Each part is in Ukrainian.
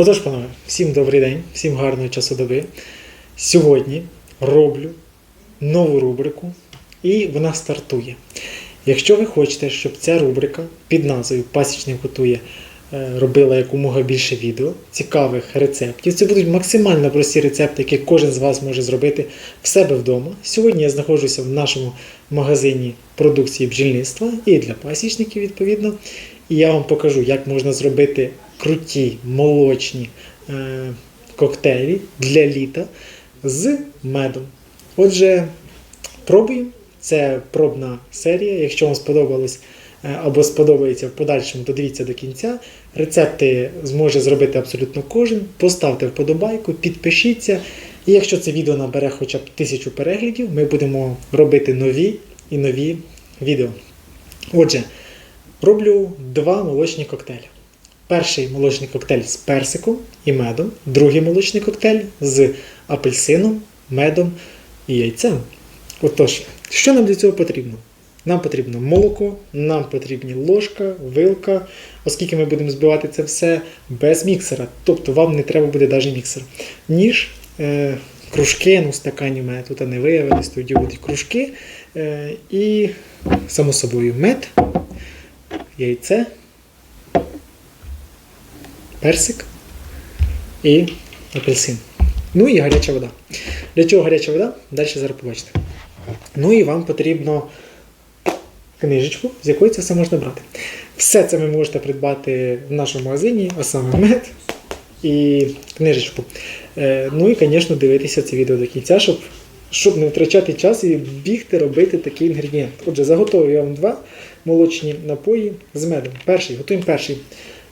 Отож, панове, всім добрий день, всім гарної часу доби. Сьогодні роблю нову рубрику, і вона стартує. Якщо ви хочете, щоб ця рубрика під назвою Пасічник готує е, робила якомога більше відео, цікавих рецептів. Це будуть максимально прості рецепти, які кожен з вас може зробити в себе вдома. Сьогодні я знаходжуся в нашому магазині продукції бджільництва і для пасічників, відповідно. І я вам покажу, як можна зробити круті молочні е, коктейлі для літа з медом. Отже, пробуємо. Це пробна серія. Якщо вам сподобалось е, або сподобається в подальшому, то дивіться до кінця. Рецепти зможе зробити абсолютно кожен. Поставте вподобайку, підпишіться. І якщо це відео набере хоча б тисячу переглядів, ми будемо робити нові і нові відео. Отже, роблю два молочні коктейлі. Перший молочний коктейль з персиком і медом, другий молочний коктейль з апельсином, медом і яйцем. Отож, що нам для цього потрібно? Нам потрібно молоко, нам потрібні ложка, вилка, оскільки ми будемо збивати це все без міксера. Тобто вам не треба буде навіть міксер. Ніж, е, кружки, ну стакані мене тут не виявились, тоді будуть кружки. Е, і, само собою, мед, яйце, персик і апельсин. Ну і гаряча вода. Для чого гаряча вода? Далі зараз побачите. Ну і вам потрібно книжечку, з якої це все можна брати. Все це ви можете придбати в нашому магазині, а саме мед і книжечку. Е, Ну і, звісно, дивитися це відео до кінця, щоб, щоб не втрачати час і бігти робити такий інгредієнт. Отже, заготовую я вам два молочні напої з медом. Перший, готуємо перший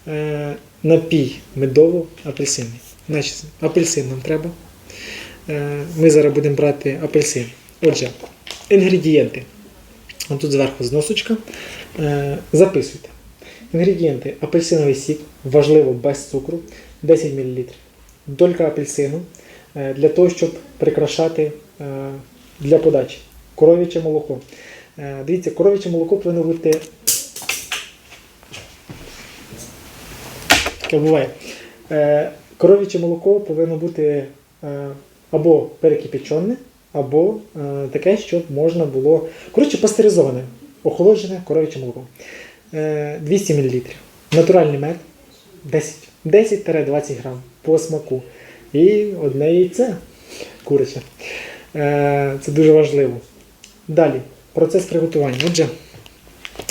е, напій медово-апельсинний. Значить, апельсин нам треба. Е, Ми зараз будемо брати апельсин. Отже, інгредієнти. Ось тут зверху зносочка. Е, Записуйте. Інгредієнти: апельсиновий сік, важливо без цукру, 10 мл. Долька апельсину е, для того, щоб прикрашати для подачі. Коров'яче молоко. Дивіться, коров'яче молоко повинно бути. Таке буває. Е, Коров'яче молоко повинно бути е, або перекипячене, або е, таке, щоб можна було. Коротше, пастеризоване, охолоджене коров'яче молоко. Е, 200 мл. Натуральний мед 10 10-20 грам по смаку. І одне яйце куряче. Це дуже важливо. Далі, процес приготування. Отже,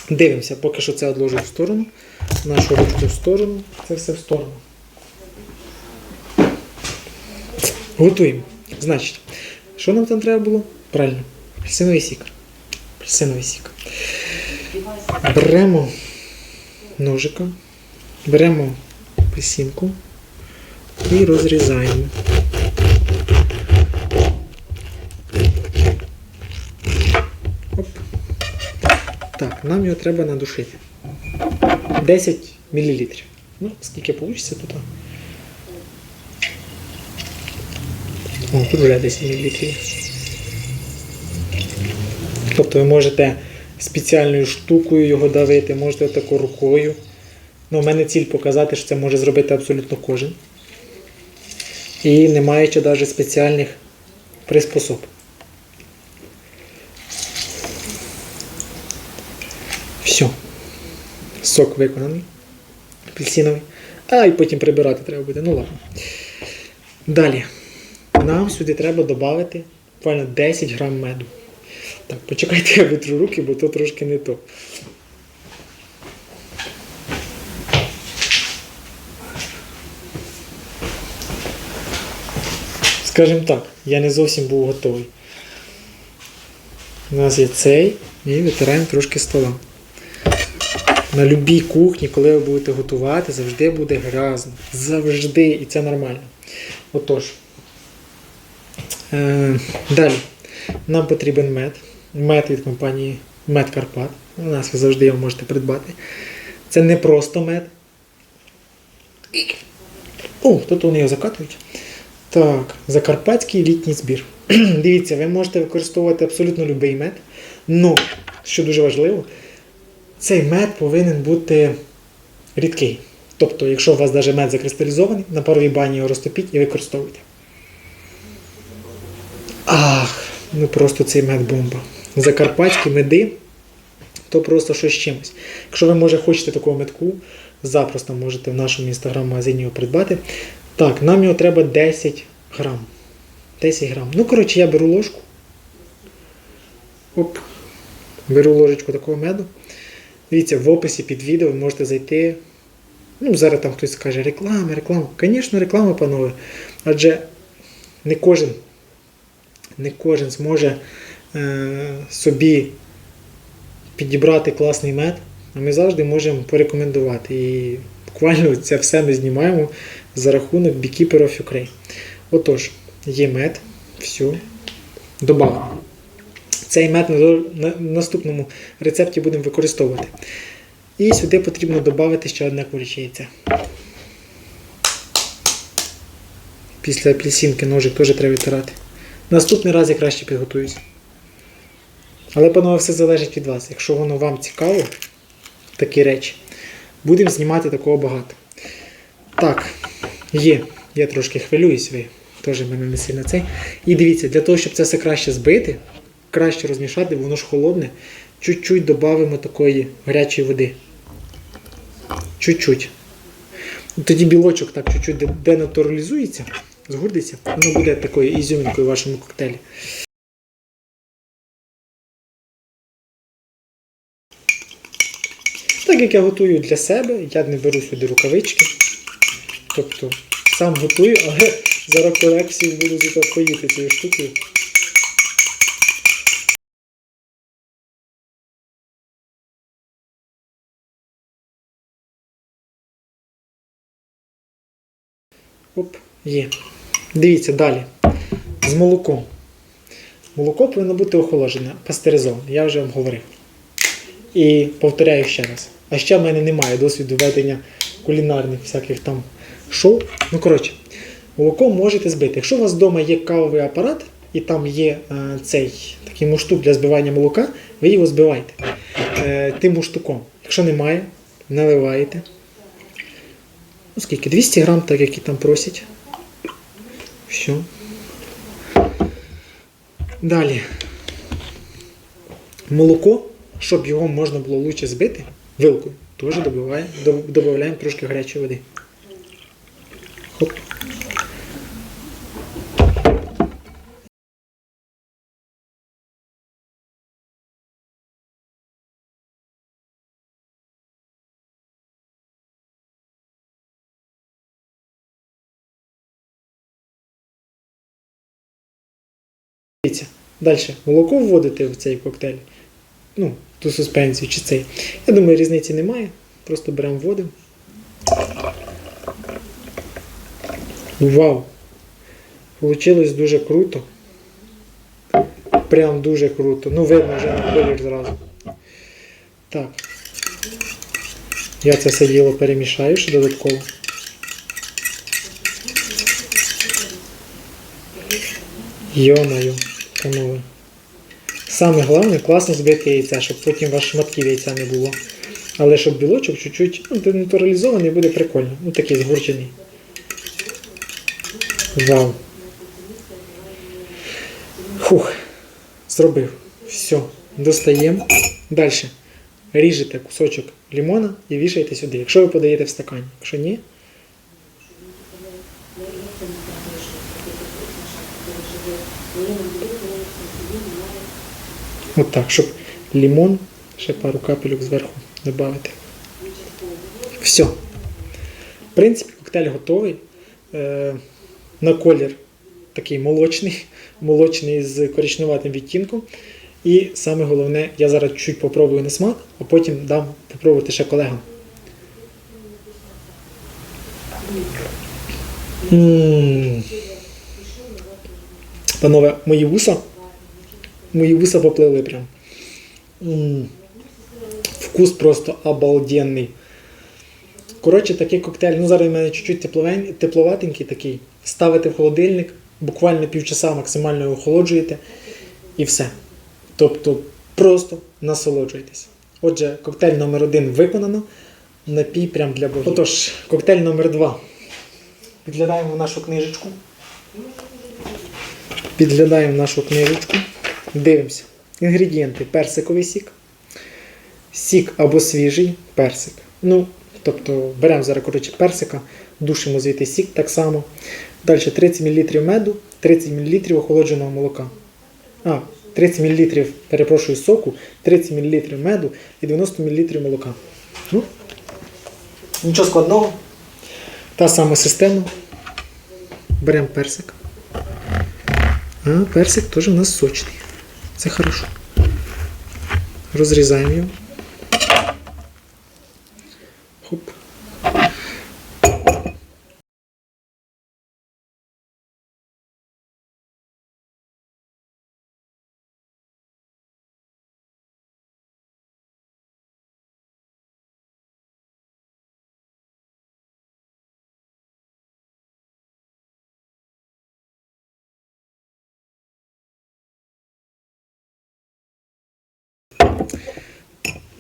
дивимося, поки що це відложу в сторону. Нашу ручку в сторону, це все в сторону. Готуємо. Значить, що нам там треба було? Правильно, апельсиновий сік. Апельсиновий сік. Беремо ножика, беремо апельсинку і розрізаємо. Нам його треба надушити. 10 мл. Ну, скільки вийде тут? О, тут вже 10 мл. Тобто ви можете спеціальною штукою його давити, можете тако рукою. Ну, у мене ціль показати, що це може зробити абсолютно кожен. І не маючи навіть спеціальних приспособ. Все. Сок виконаний. Апельсиновий. А, і потім прибирати треба буде. Ну ладно. Далі. Нам сюди треба додати буквально 10 грам меду. Так, почекайте, я витру руки, бо то трошки не то. Скажімо так, я не зовсім був готовий. У нас є цей і витираємо трошки стола. На любій кухні, коли ви будете готувати, завжди буде грязно. Завжди, і це нормально. Отож. Е, далі. Нам потрібен мед. Мед від компанії Мед Карпат. У нас ви завжди його можете придбати. Це не просто мед. О, тут вони його закатують. Так, закарпатський літній збір. Дивіться, ви можете використовувати абсолютно будь-який мед. Но, що дуже важливо, цей мед повинен бути рідкий. Тобто, якщо у вас навіть мед закристалізований, на паровій бані його розтопіть і використовуйте. Ах, ну просто цей мед бомба. Закарпатські меди то просто щось з чимось. Якщо ви, може, хочете такого медку, запросто можете в нашому інстаграм-магазині його придбати. Так, нам його треба 10 грам. 10 грам. Ну, коротше, я беру ложку. Оп. Беру ложечку такого меду. Дивіться, в описі під відео ви можете зайти. Ну, зараз там хтось скаже реклама, реклама. Звісно, реклама, панове. Адже не кожен, не кожен зможе е, собі підібрати класний мед, а ми завжди можемо порекомендувати. І буквально це все ми знімаємо за рахунок Beekeeper of Ukraine. Отож, є мед, все, добавимо. Цей на, на наступному рецепті будемо використовувати. І сюди потрібно додати ще одне куряче яйце. Після апельсинки ножик теж треба відтирати. Наступний раз я краще підготуюся. Але, панове, все залежить від вас. Якщо воно вам цікаво, такі речі, будемо знімати такого багато. Так, є. Я трошки хвилююсь, ви теж мене не сильно цей. І дивіться, для того, щоб це все краще збити, краще розмішати, воно ж холодне, чуть-чуть додамо такої гарячої води. Чуть-чуть. Тоді білочок так чуть-чуть денатуралізується, згурдиться, воно буде такою ізюмінкою в вашому коктейлі. Так як я готую для себе, я не беру сюди рукавички. Тобто сам готую, але за реколекцію буду зато поїти цією штукою. Оп, є. Дивіться далі. З молоком. Молоко повинно бути охолоджене, пастеризоване, я вже вам говорив. І повторяю ще раз. А ще в мене немає досвіду ведення кулінарних всяких там шоу. Ну, коротше, молоко можете збити. Якщо у вас вдома є кавовий апарат, і там є е, цей такий муштук для збивання молока, ви його збиваєте е, тим муштуком. Якщо немає, наливаєте. Ну, скільки? 200 грам, так як і там просять. Все. Далі. Молоко, щоб його можна було лучше збити, вилкою, теж додаємо трошки гарячої води. Дивіться, далі молоко вводите в цей коктейль, ну, ту суспензію чи цей. Я думаю, різниці немає. Просто беремо вводимо. Вау! Получилось дуже круто. Прям дуже круто. Ну, видно вже на колір зразу. Так. Я це все діло перемішаю ще додатково. Йо-моє, панове. Саме головне класно збити яйця, щоб потім ваш шматків яйця не було. Але щоб білочок чуть-чуть ну, натуралізований буде прикольно. Ну такий згурчений. Вау. Фух. Зробив. Все. Достаємо. Далі. Ріжете кусочок лимона і вішаєте сюди. Якщо ви подаєте в стакані. Якщо ні. От так, щоб лимон, ще пару капелюк зверху додати. Все. В принципі, коктейль готовий. Е, на колір такий молочний, молочний з коричневатим відтінком. І саме головне, я зараз чуть попробую на смак, а потім дам попробувати ще колегам. М. Панове, мої вуса. Мої вуса поплили прям. Вкус просто обалденний. Коротше, такий коктейль. Ну, зараз в мене чуть-чуть тепловатенький такий. Ставите в холодильник, буквально півчаса максимально охолоджуєте і все. Тобто просто насолоджуйтесь. Отже, коктейль номер один виконано. напій прям для богів. Отож, коктейль номер 2 Підглядаємо нашу книжечку. Підглядаємо нашу книжечку. Дивимося. Інгредієнти: персиковий сік, сік або свіжий персик. Ну, тобто беремо зараз коротше, персика, душимо звідти сік так само. Далі 30 мл меду, 30 мл охолодженого молока. А, 30 мл, перепрошую, соку, 30 мл меду і 90 мл молока. Ну, нічого складного. Та сама система. Беремо персик. А, персик теж у нас сочний. Це хорошо. Розрізаємо його.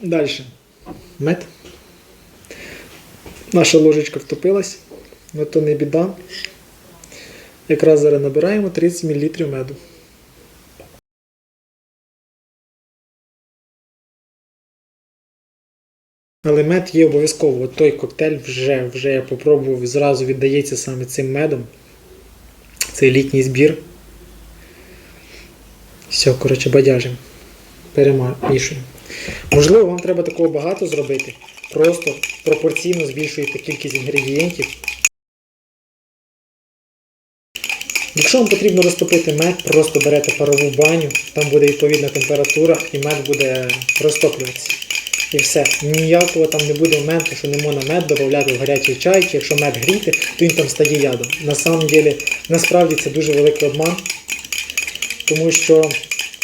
Далі. Мед. Наша ложечка втопилась, але то не біда. Якраз зараз набираємо 30 мл меду. Але мед є обов'язково. От той коктейль вже, вже я попробував, зразу віддається саме цим медом. Це літній збір. Все, коротше, бадяжимо. Перемішуємо. Можливо, вам треба такого багато зробити. Просто пропорційно збільшуєте кількість інгредієнтів. Якщо вам потрібно розтопити мед, просто берете парову баню, там буде відповідна температура і мед буде розтоплюватися. І все. Ніякого там не буде моменту, що не можна мед додати в гарячий чай, чи якщо мед гріти, то він там стає ядом. На самом деле, насправді це дуже великий обман, тому що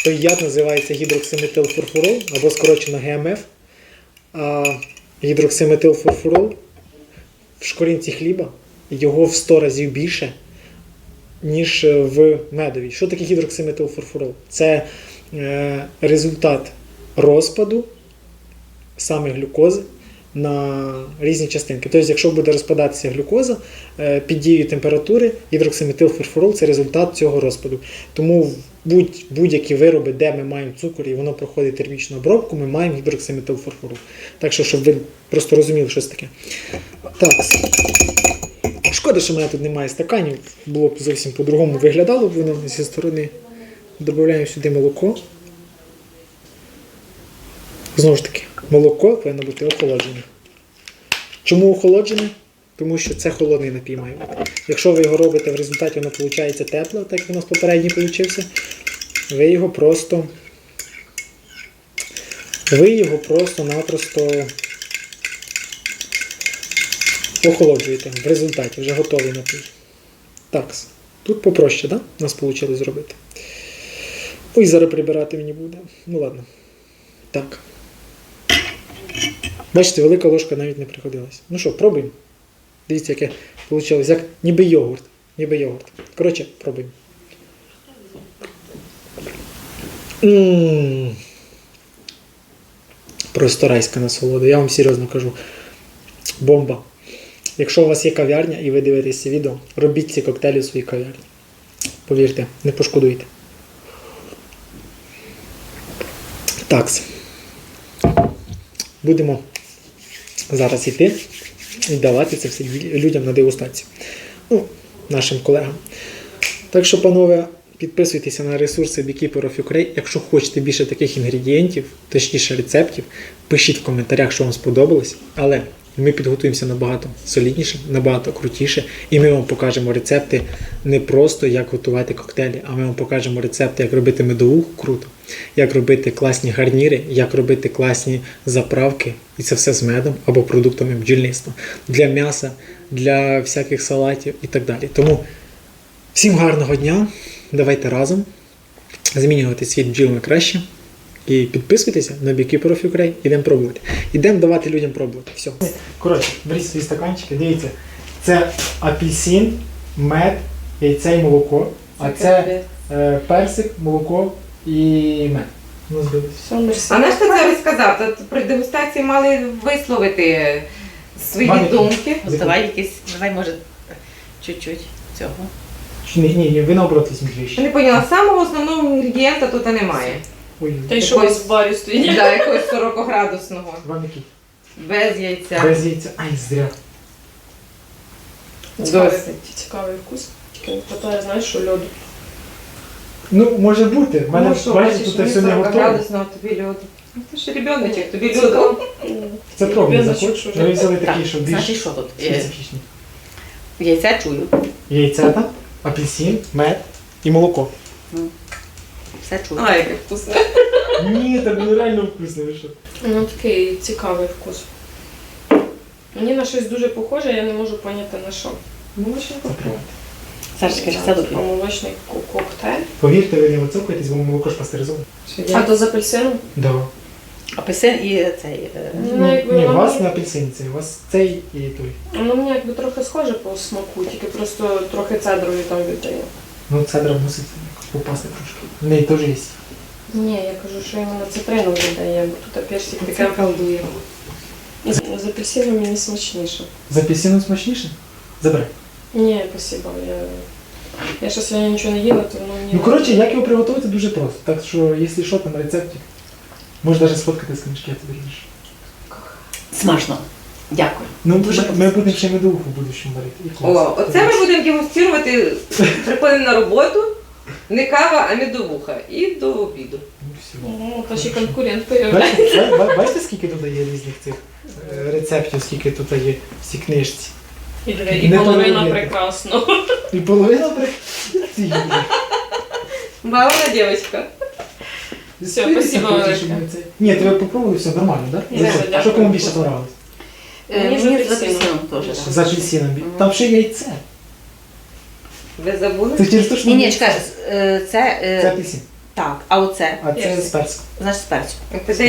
той яд називається гідроксиметилфурфурол або скорочено ГМФ. А гідроксиметилфурфурол в шкоринці хліба його в 100 разів більше, ніж в медовій. Що таке гідроксиметилфурфурол? Це е, результат розпаду саме глюкози на різні частинки. Тобто, якщо буде розпадатися глюкоза е, під дією температури, гідроксиметилфурфурол це результат цього розпаду. Тому в будь- будь-які вироби, де ми маємо цукор і воно проходить термічну обробку, ми маємо гідроксиметилфурфурол. Так що, щоб ви просто розуміли, що це таке. Так. Шкода, що в мене тут немає стаканів, було б зовсім по-другому виглядало воно зі сторони. Додаємо сюди молоко. Знову ж таки, молоко повинно бути охолоджене. Чому охолоджене? Тому що це холодний напій має бути. Якщо ви його робите, в результаті воно виходить тепле, так як у нас попередній вийшов, ви його просто. Ви його просто-напросто охолоджуєте в результаті, вже готовий напій. Так, тут попроще? Да? У нас вийшло зробити. Ой, зараз прибирати мені буде. Ну ладно. Так. Бачите, велика ложка навіть не приходилась. Ну що, пробуємо. Дивіться, яке вийшло. Як ніби йогурт. Ніби йогурт. Коротше, пробуємо. Просто райська насолода. Я вам серйозно кажу. Бомба. Якщо у вас є кав'ярня і ви дивитесь це відео, робіть ці коктейлі в своїй кав'ярні. Повірте, не пошкодуйте. Так. Будемо зараз йти і давати це все людям на дегустацію. Ну, нашим колегам. Так що, панове, підписуйтеся на ресурси Beekeeper of Ukraine. Якщо хочете більше таких інгредієнтів, точніше рецептів, пишіть в коментарях, що вам сподобалось. Але ми підготуємося набагато солідніше, набагато крутіше, і ми вам покажемо рецепти не просто як готувати коктейлі, а ми вам покажемо рецепти, як робити медовуху круто, як робити класні гарніри, як робити класні заправки, і це все з медом або продуктами бджільництва для м'яса, для всяких салатів і так далі. Тому всім гарного дня! Давайте разом змінювати світ бджілами краще. І підписуйтеся на of Ukraine. Ідемо пробувати. Ідемо давати людям пробувати. Все. Коротше, беріть свої стаканчики, дивіться. Це апельсин, мед, яйце і молоко. А це е, персик, молоко і мед. Ну, збились. А на що це ви сказав? Тут при дегустації мали висловити свої Мамі. думки. Давай якісь, давай може чуть-чуть цього. Чи ні, ні, ні, ви наоборот візьміть Я вище. не поняла, самого основного інгредієнта тут немає. Ой, Та й що у в барі стоїть? Да, якогось 40-градусного. вам який? Без яйця. Без яйця. Ай, зря. Цікавий, Досить. цікавий вкус. Тільки не хватає, знаєш, що льоду. Ну, може бути. В мене, Ну що, бачите, тут все не 40 готове. градусного, тобі льоду. Ну, Ти ж ребеночок, тобі льоду. Це пробний Ребеночок, заход. що Ми взяли Так, такі, що більш значить, що тут? Е, специфічні. Яйця чую. Яйцята, апельсин, мед і молоко. Все чую. А, яке вкусне. Ні, це було реально вкусно, ви що? Ну такий цікавий вкус. Мені на щось дуже похоже, я не можу поняти на що. Молочний Це коктейль. Сашечка, це добре. А молочний ко- коктейль. Повірте, ви не оцокуєтесь, бо молоко ж пастеризоване. А то з апельсином? Да. Апельсин і цей. е, Ну, якби Ні, у воно вас мені- не апельсин, це у вас цей і той. Воно мені якби трохи схоже по смаку, тільки просто трохи цедрою там віддає. Ну, цедра мусить попасти трошки. В неї теж є. Ні, я кажу, що іменно цитрину віддає, бо тут персик таке. колдує. З, з апельсином мені смачніше. З апельсином смачніше? Забирай. Ні, спасибо. Я, я ще сьогодні нічого не їла, то воно мені. Ну, коротше, як його приготувати дуже просто. Так що, якщо що, там рецептик. Можеш навіть сфоткати з книжки, я тобі ріжу. Смачно. Дякую. Ну, Дуже ми, ми будемо ще медовуху в будущому варити. І клас. О, оце ми будемо дегустувати. Приходимо на роботу. Не кава, а медовуха. І до обіду. Ну, все. Ну, то ще конкурент появляється. Бачите, ба- ба- бачите, скільки тут є різних цих е, рецептів, скільки тут є в цій книжці? І, диви, і Не половина прекрасно. І половина. Ти, Юля. Дівчинка. Все, Ти спасибо велике. Ні, ти попробували, все нормально, так? Ні, Що дякую. кому більше понравилось? Е, Мені з Мені з апельсином. апельсином теж. З апельсином. Там ще яйце. Ви забули? Це через те, що Ні, ні, чекай, е, це. е, Це апельсин. Так, а оце, А це з перцем. значить, з перцю. Ти